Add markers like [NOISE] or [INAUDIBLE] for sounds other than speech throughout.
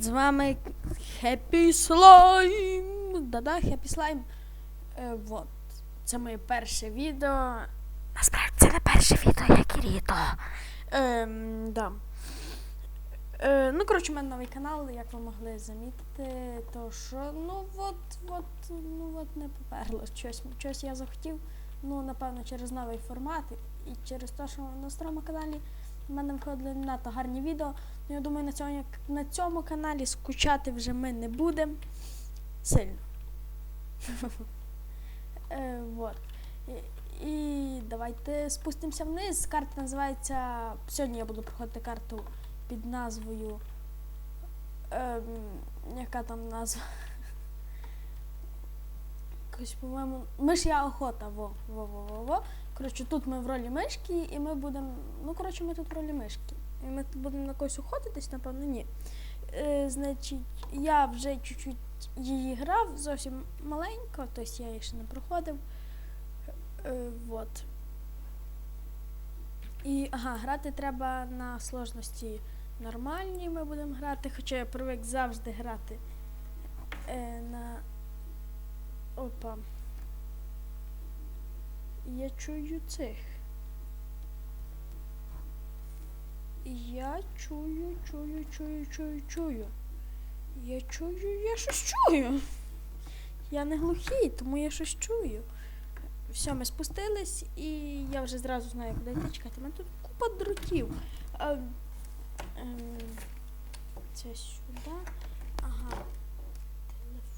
З вами Happy Slime! Да-да, Happy Slime. Е, вот. Це моє перше відео. Насправді це не перше відео, як і Ріто. Ем, да. Е, ну, коротше, у мене новий канал, як ви могли замітити, то що, ну от, от, ну от не поперло. Щось, щось я захотів, ну, напевно, через новий формат і через те, що на старому каналі в мене виходили надто гарні відео. Ну, я думаю, на цьому, на цьому каналі скучати вже ми не будемо сильно. [LAUGHS] Е, вот. І, давайте спустимося вниз. Карта називається. Сьогодні я буду проходити карту під назвою. Ем, яка там назва? Якось, по-моєму. Миш'я охота. Во, во, во, во, во. Коротше, тут ми в ролі мишки, і ми будемо. Ну, коротше, ми тут в ролі мишки. І ми тут будемо на когось охотитись, напевно, ні. Е, значить, я вже чуть-чуть її грав, зовсім маленько, тобто я її ще не проходив. Е, вот. І ага, грати треба на сложності нормальній ми будемо грати, хоча я привик завжди грати е, на. Опа. Я чую цих. Я чую, чую, чую, чую, чую. Я чую, я щось чую. Я не глухий, тому я щось чую. Все, ми спустились, і я вже зразу знаю, куди йти чекати. У мене тут купа дротів. А, ем, це сюди. Ага.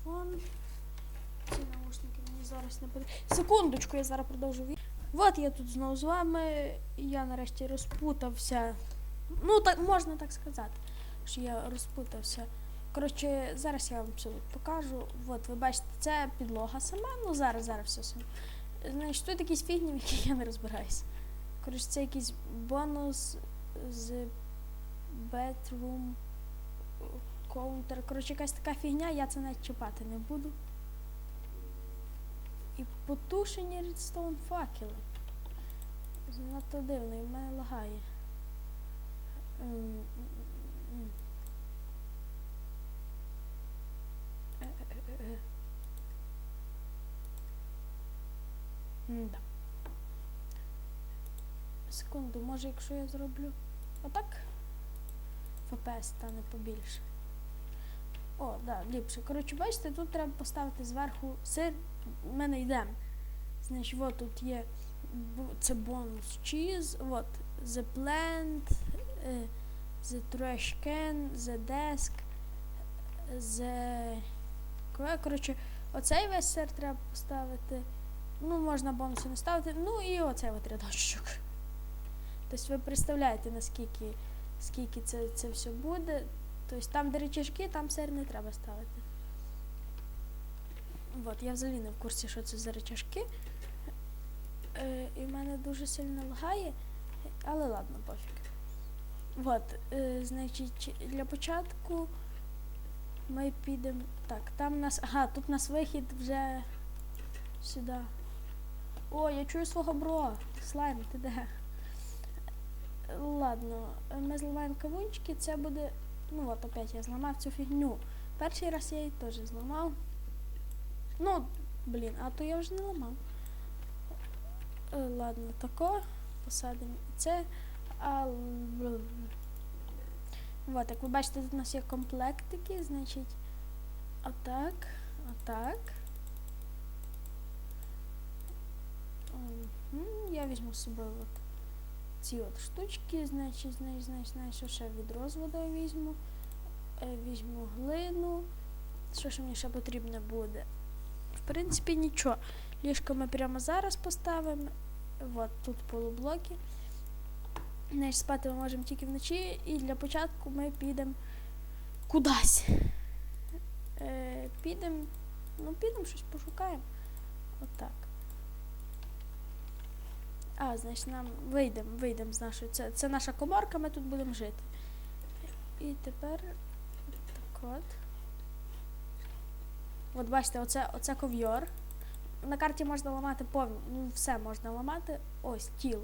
Телефон. Зараз не буде. Секундочку, я зараз продовжу. От я тут знову з вами. Я нарешті розпутався. Ну, так можна так сказати, що я розпутався. Коротше, зараз я вам все покажу. От, ви бачите, це підлога сама. Ну, зараз, зараз все саме. Значить, тут якісь фігні, в які я не розбираюсь. Коротше, це якийсь бонус з Bedroom Counter. Коротше, якась така фігня, я це навіть чіпати не буду. І потушені Redstone факели. Занадто дивно, і в мене лагає. Секунду, може, якщо я зроблю отак, ФПС стане побільше. О, да, ліпше. Коротше, бачите, тут треба поставити зверху сир. Ми не йдемо. Значить, от тут є це бонус cheese, от the plant, е, the trash can, the desk, the... Коротше, оцей весь сир треба поставити. Ну, можна бонуси не ставити. Ну і оцей от рядочок. Тобто ви представляєте, наскільки скільки це, це все буде. Тобто там, де речашки, там сир не треба ставити. От, я взагалі не в курсі, що це за речашки. Е, і в мене дуже сильно лагає, але ладно, пофіг. От, е, значить, для початку ми підемо. Так, там нас. Ага, тут нас вихід вже сюди. О, я чую свого бро. Слайм, ти де? Ладно, ми зламаємо кавунчики, це буде. Ну от опять я зламав цю фігню. Перший раз я її теж зламав. Ну, блін, а то я вже не ламав. Е, Ладно, тако. Посадимо це. А... л- От, як ви бачите, тут у нас є комплектики, значить. Отак, отак. Мгм, Я візьму з собою от ці от штучки, значить, значить, значить, значить, ще відро з водою візьму. Е, візьму глину. Що ж мені ще потрібно буде? В принципі, нічого. Ліжко ми прямо зараз поставимо. От тут полублоки. Значить, спати ми можемо тільки вночі. І для початку ми підемо кудись. Е, підемо. Ну, підемо щось пошукаємо. Отак. А, значить, нам вийдемо, вийдемо з нашої. Це, це наша коморка, ми тут будемо жити. І тепер так от. От бачите, оце, оце ковйор. На карті можна ламати повні. Ну, все можна ламати. Ось стіл.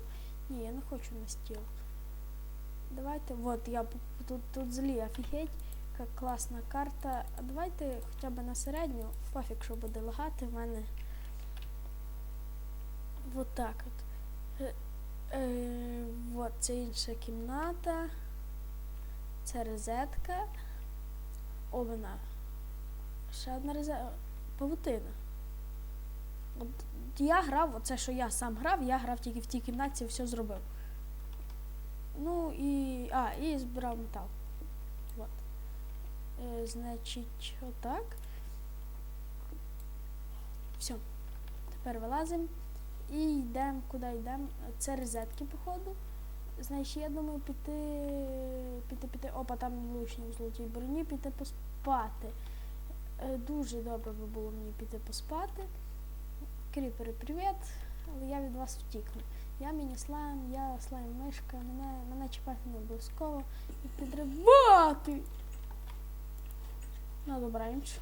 Ні, я не хочу на стіл. Давайте, от я тут, тут злі, офігеть. Яка класна карта. Давайте хоча б на середню, пофіг, що буде лагати в мене. Вот так от. Е, е, вот, це інша кімната. Це розетка. О, вона. Ще одна розетка. Павутина. От я грав, оце, що я сам грав, я грав тільки в тій кімнаті, все зробив. Ну і. А, і збирав метал. От. Е, значить, отак. Все. Тепер вилазимо і йдемо, куди йдемо. Це розетки, походу. Значить, я думаю, піти, піти, піти. Опа, там лучник в золотій броні, піти поспати. Е, Дуже добре би було мені піти поспати. Кріпери, привіт! Але я від вас втікну. Я міні-слайм, я слайм-мишка, мене, мене чіпати не обов'язково і підривати. На добраніч.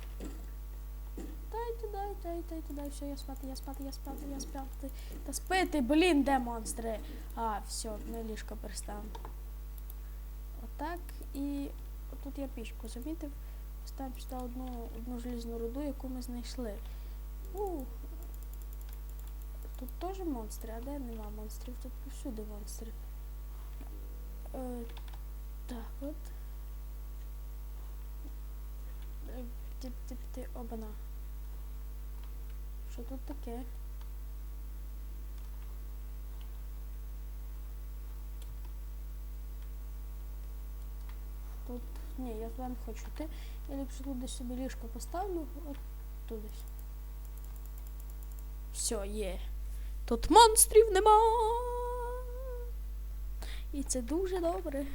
Дайте, дайте, дайте, дайте, дай, все, я спати, я спати, я спати, я спати. Та спити, блін, де монстри? А, все, ми ліжко переставимо. Отак. І тут я пічку замітив. Ставимо сюди одну, одну желізну руду, яку ми знайшли. У, Тут теж монстри, а де нема монстрів? Тут повсюди монстри. Е, так, от. Е, Ти, ти, ти, обана. Що тут таке? Тут. Ні, я туди не хочу йти. Я ліпше десь собі ліжко поставлю. От туди. Все, є. Тут монстрів нема. І це дуже добре.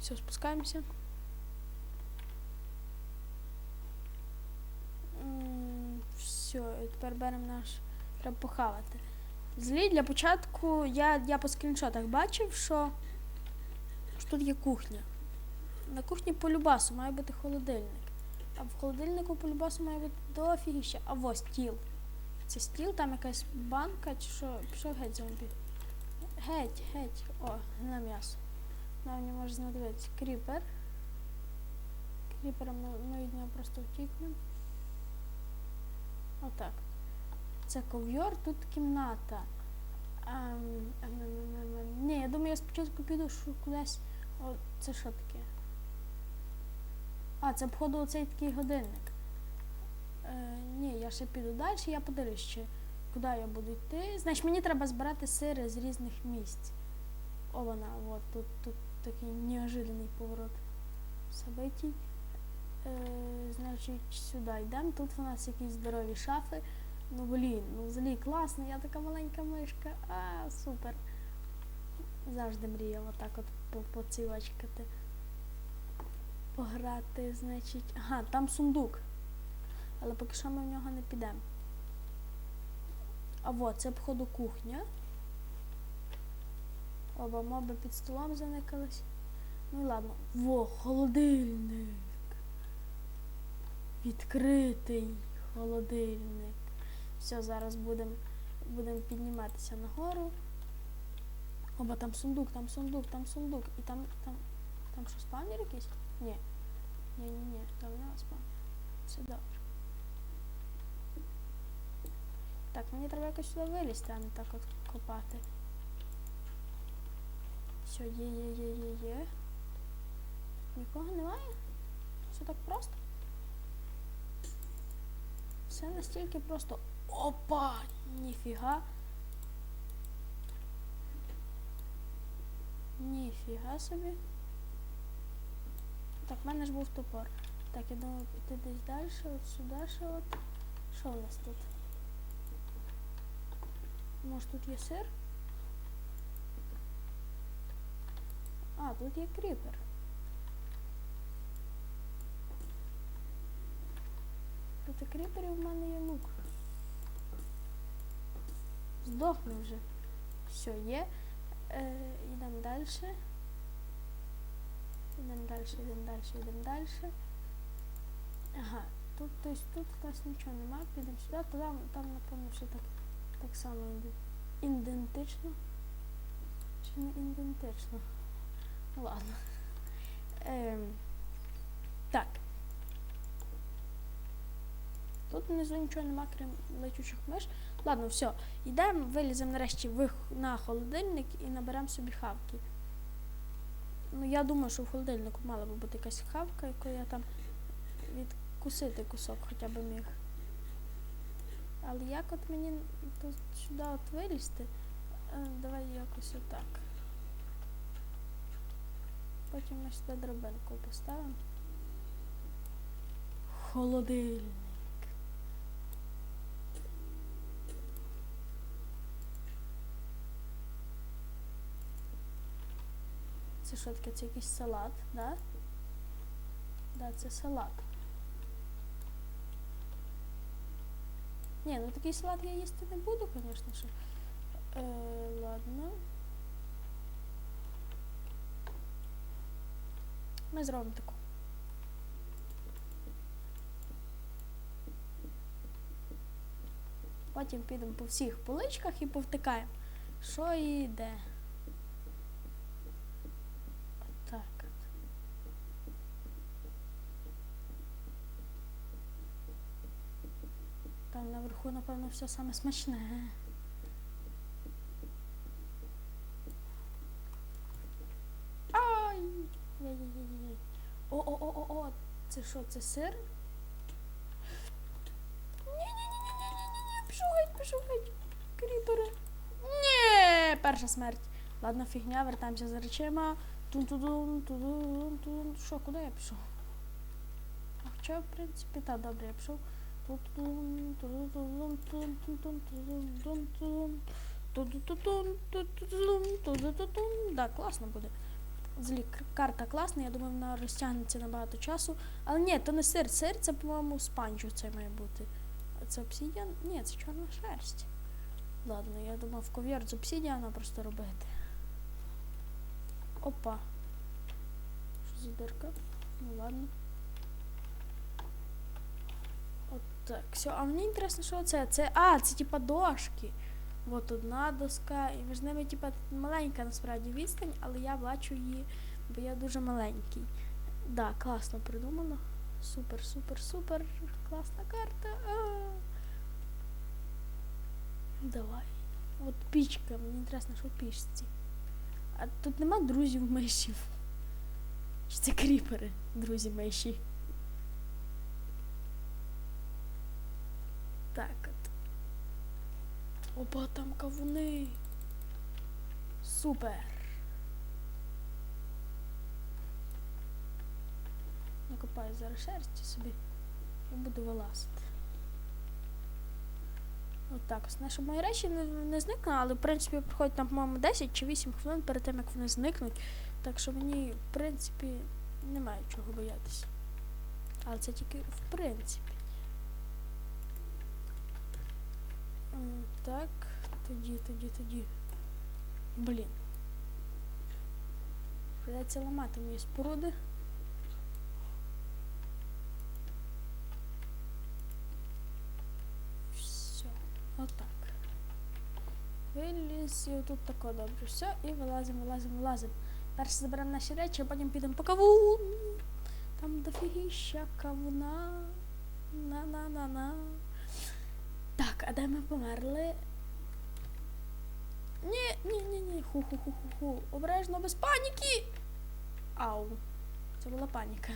Все, спускаємося. Все, тепер беремо наш. Треба похавати. Злі для початку я, я по скріншотах бачив, що тут є кухня. На кухні по любасу має бути холодильник. А в холодильнику по любасу має бути дофігіща. А ось стіл. Це стіл, там якась банка чи що. Пішов геть зомбі. Геть, геть. О, на м'ясо. Нам не може знадобитися. Кріпер. Кріпером ми, від нього просто втікнемо. Отак. Це ковйор, тут кімната. Ем, ем, ем, ем, ем. Ні, я думаю, я спочатку піду що кудись. О, це що таке? А, це походу оцей такий годинник. Е, ні, я ще піду далі, я подивлюсь ще, куди я буду йти. Значить, мені треба збирати сири з різних місць. О, вона, от, тут, тут такий неожиданний поворот событий. Е, значить, сюди йдемо. Тут у нас якісь здорові шафи. Ну, блін, ну взагалі класно, я така маленька мишка. А, супер. Завжди мріяла так от по- поцілочкати. Пограти, значить. Ага, там сундук. Але поки що ми в нього не підемо. А от, це походу кухня. Оба моби під столом заникались. Ну ладно. Во, холодильник. Відкритий холодильник. Все, зараз будемо будем підніматися нагору. Оба там сундук, там сундук, там сундук. І там, там, там що, спавнер якийсь? Ні. Ні, ні, ні, там не спавнер. Все добре. Так, мені треба якось сюди вилізти, а не так от копати. Все, є, є, є, є, є. Нікого немає? Все так просто. Все настільки просто. Опа! Ніфіга. Ніфіга собі. Так, в мене ж був топор. Так, я думаю, піти десь далі, от сюди ще от. Що у нас тут? Може тут є сир? А, тут є кріпер. Проти кріперів в мене є лук. Здохне вже. Все, є. Е, йдемо далі. Далі, йдемо далі, йдемо далі. Ага, тут, тобто, тут у нас нічого немає, підемо сюди, там, там напевно, все так, так само іде. Ідентично. Чи не ідентично? Ладно. Ем, так. Тут внизу нічого нема, крім летючих миш. Ладно, все. Йдемо, виліземо нарешті на холодильник і наберемо собі хавки. Ну, я думаю, що в холодильнику мала би бути якась хавка, яку я там відкусити кусок хоча б міг. Але як от мені тут сюди от вилізти? Е, давай якось отак. Потім ми сюди драбинку поставимо. Холодильник. Це що таке? Це якийсь салат, да? Да, це салат. Ні, ну такий салат я їсти не буду, звісно ж. Е, ладно. Ми зробимо таку. Потім підемо по всіх поличках і повтикаємо, що і де. Так. от. Там наверху, напевно, все саме смачне. Ай! О-о-о-о-о! Це що, це сир? Ні-ні-ні-ні-ні-ні-ні! Пішов геть, пішов геть! Кріпери! Ні! Перша смерть. Ладно, фігня, вертаємося за речима. Тун-тудун, тудун, тун. Що, куди я пішов? А хоча, в принципі, так, добре, я пішов. Да, класно буде. Взагалі, карта класна, я думаю, вона розтягнеться на багато часу. Але ні, то не сир. Сир по-моєму, спанчу це має бути. А це обсідіан? Ні, це чорна шерсть. Ладно, я думав ковір з обсідіана просто робити. Опа. Що за дирка? Ну ладно. От так. Все, а мені інтересно, що це? Це. А, це типа дошки. От одна доска, і між ними, типа, маленька насправді відстань, але я бачу її, бо я дуже маленький. Да, класно придумано. Супер, супер, супер. Класна карта. А. Давай. От пічка, мені інтересно, що в пічці. А тут нема друзів мишів. Чи це кріпери, друзі миші? Так от. Опа, там кавуни. Супер. Накопаю зараз шерсті собі і буду вилазити. Отак. Не, щоб мої речі не, не зникли, але в принципі проходить там, по-моєму, 10 чи 8 хвилин перед тим, як вони зникнуть. Так що мені, в принципі, немає чого боятися. Але це тільки в принципі. Так, тоді, тоді, тоді. Блін. Придеться ламати мої споруди. Все, отак. Виліз і отут тако добре. Все, і вилазимо, вилазимо, вилазимо. Перше заберемо наші речі, а потім підемо по кавун. Там дофігіща кавуна. На-на-на-на. Так, а де ми померли? Ні, ні, ні, ні. Ху-ху-ху-ху-ху. Обережно без паніки. Ау. Це була паніка.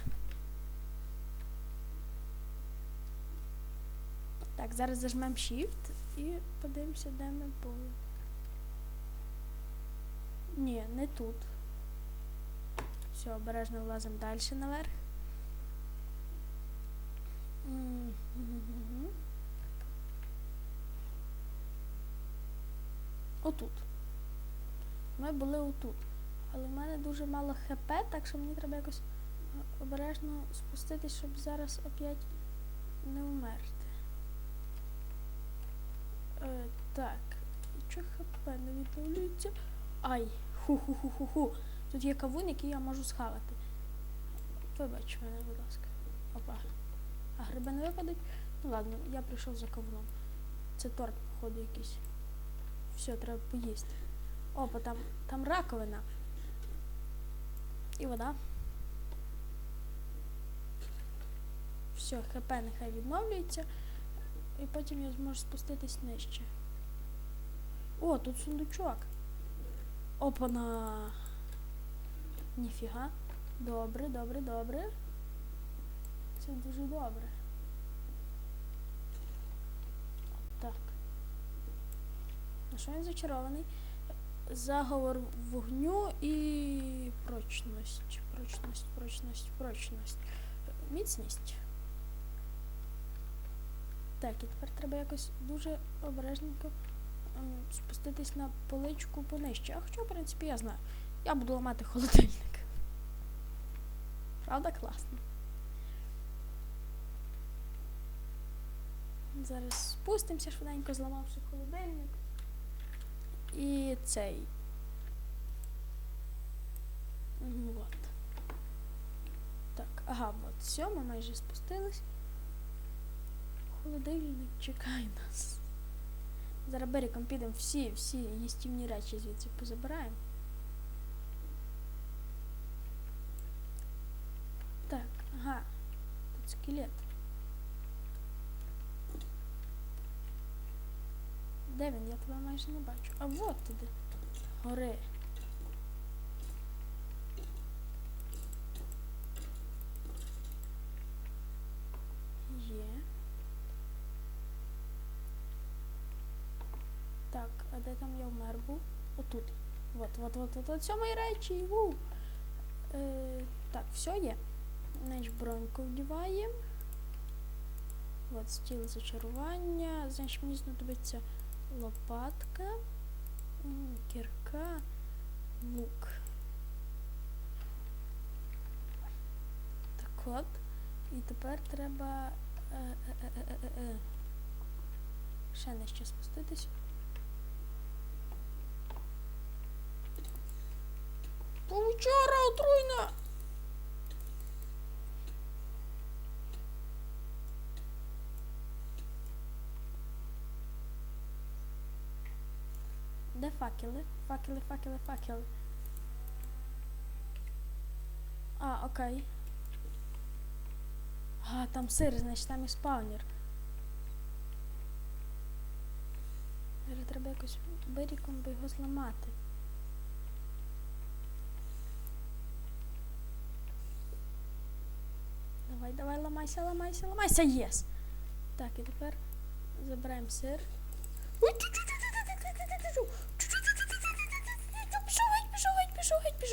Так, зараз зажмемо Shift і подивимося, де ми були. Ні, не тут. Все, обережно влазимо далі наверх. М, мгм. Отут. Ми були отут. Але в мене дуже мало хп, так що мені треба якось е, обережно спуститись, щоб зараз опять не вмерти. Е, так. Чого хп не відновлюється? Ай, ху-ху-ху-ху-ху. Тут є кавун, який я можу схавати. Вибач мене, будь ласка. Опа. А гриби не випадуть? Ну ладно, я прийшов за кавуном. Це торт, походу, якийсь. Все, треба поїсти. Опа, там, там раковина. І вода. Все, ХП нехай відновлюється. І потім я зможу спуститись нижче. О, тут сундучок. Опа, на... Ніфіга. Добре, добре, добре. Це дуже добре. А що він зачарований? Заговор вогню і прочність. Прочність, прочність, прочність. Міцність. Так, і тепер треба якось дуже обережненько ем, спуститись на поличку понижче. А хоча, в принципі, я знаю. Я буду ламати холодильник. Правда, класно. Зараз спустимося швиденько, зламавши холодильник. І цей. М, От. Так, ага, от все, ми майже спустились. Холодильник чекає нас. Зараз берегом підемо всі, всі їстівні речі звідси позабираємо. Так, ага. Тут скелет. Де він? Я тебе майже не бачу. А вот ти де. Гори. Є. Так, а де там я вмер був? Отут. Вот, вот, вот, вот, от сьомої речі. У. Е, так, все є. Значить, броньку вдіваємо. От стіл зачарування. Значить, мені знадобиться лопатка, кірка, лук. Так от. І тепер треба. Е, е, е, е, е, е. Ще нижче спуститись. Паучара отруйна! Де факели? Факели, факели, факели. А, окей. А, там сир, значить там і спаунер. Треба якось беріком би його зламати. Давай, давай, ламайся, ламайся, ламайся, єс. Так, і тепер забираємо сир. Ой, чу-чу-чу-чу-чу-чу-чу-чу-чу.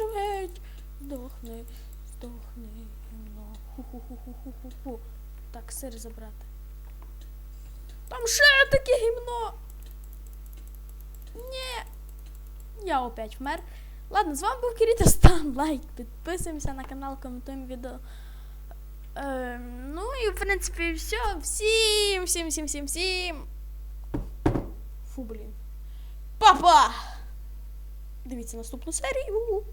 Геть. Здохни, здохни, гімно. Ху-ху-ху-ху-ху-ху. Так, сир забрати. Там ще таке гімно. Ні. Я опять вмер. Ладно, з вами був Кіріта, став лайк, підписуємося на канал, коментуємо відео. Е, ну і в принципі все. Всім, всім, всім, всім, всім. Фу, блін. Папа! Дивіться наступну серію.